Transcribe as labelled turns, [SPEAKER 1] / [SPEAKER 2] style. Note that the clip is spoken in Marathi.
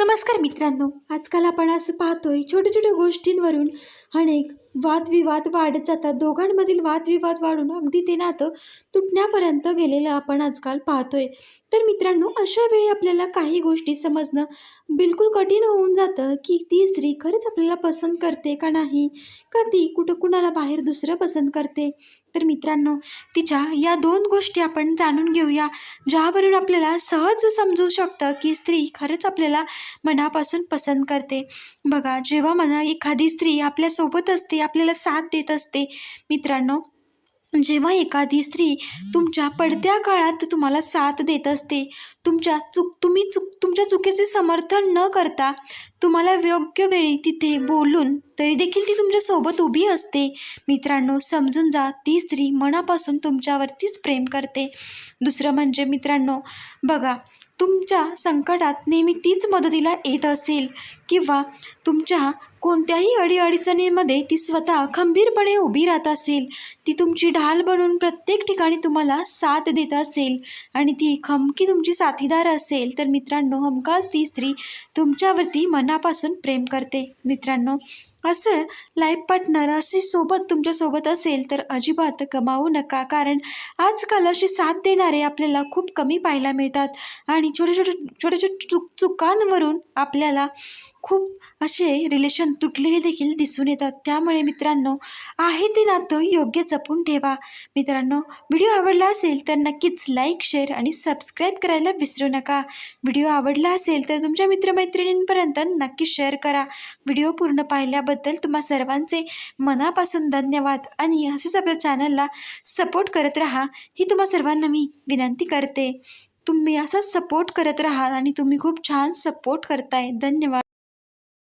[SPEAKER 1] नमस्कार मित्रांनो आजकाल आपण असं पाहतोय छोट्या छोट्या गोष्टींवरून अनेक वादविवाद वाढत जातात. दोघांमधील वादविवाद वाढून अगदी ते नातं तुटण्यापर्यंत गेलेलं आपण आजकाल पाहतोय. तर मित्रांनो अशा वेळी आपल्याला काही गोष्टी समजणं बिलकुल कठीण होऊन जातं की ती स्त्री खरंच आपल्याला पसंत करते का नाही? का ती कुठं कुणाला बाहेर दुसरं पसंत करते? तर मित्रांनो तिच्या या दोन गोष्टी आपण जाणून घेऊया ज्यावरून आपल्याला सहज समजू शकतं की स्त्री खरंच आपल्याला मनापासून पसंत करते. बघा जेव्हा मना एखादी स्त्री आपल्यासोबत असते आपल्याला साथ देत असते. मित्रांनो जेव्हा एखादी स्त्री तुमच्या पडत्या काळात तुम्हाला साथ देत असते तुमच्या चूक तुम्ही चुक तुमच्या चुकीचे समर्थन न करता तुम्हाला योग्य वेळी तिथे बोलून तरी देखील ती तुमच्यासोबत उभी असते. मित्रांनो समजून जा ती स्त्री मनापासून तुमच्यावरतीच प्रेम करते. दुसरं म्हणजे मित्रांनो बघा तुमच्या संकटात नेहमी तीच मदतीला येत असेल किंवा तुमच्या कोणत्याही अडीअडचणीमध्ये ती स्वतः खंबीरपणे उभी राहत असेल ती तुमची ढाल बनून प्रत्येक ठिकाणी तुम्हाला साथ देत असेल आणि ती खमकी तुमची साथीदार असेल तर मित्रांनो हमखास ती स्त्री तुमच्यावरती मनापासून प्रेम करते. मित्रांनो असं लाईफ पार्टनर अशी सोबत तुमच्यासोबत असेल तर अजिबात गमावू नका. कारण आजकाल अशी साथ देणारे आपल्याला खूप कमी पाहायला मिळतात. आणि छोटे छोटे छोट्या छोट्या चुक चुकांवरून आपल्याला खूप असे रिलेशन तुटलेले देखील दिसून येतात. त्यामुळे मित्रांनो आहे ते नातं योग्य जपून ठेवा. मित्रांनो व्हिडिओ आवडला असेल तर नक्कीच लाईक शेअर आणि सबस्क्राईब करायला विसरू नका. व्हिडिओ आवडला असेल तर तुमच्या मित्रमैत्रिणींपर्यंत नक्की शेअर करा. व्हिडिओ पूर्ण पाहिल्याबद्दल तुम्हा सर्वांचे मनापासून धन्यवाद. आणि असेच आपल्या चॅनलला सपोर्ट करत राहा ही तुम्हा सर्वांना मी विनंती करते. तुम्ही असंच सपोर्ट करत राहा आणि तुम्ही खूप छान सपोर्ट करताय. धन्यवाद.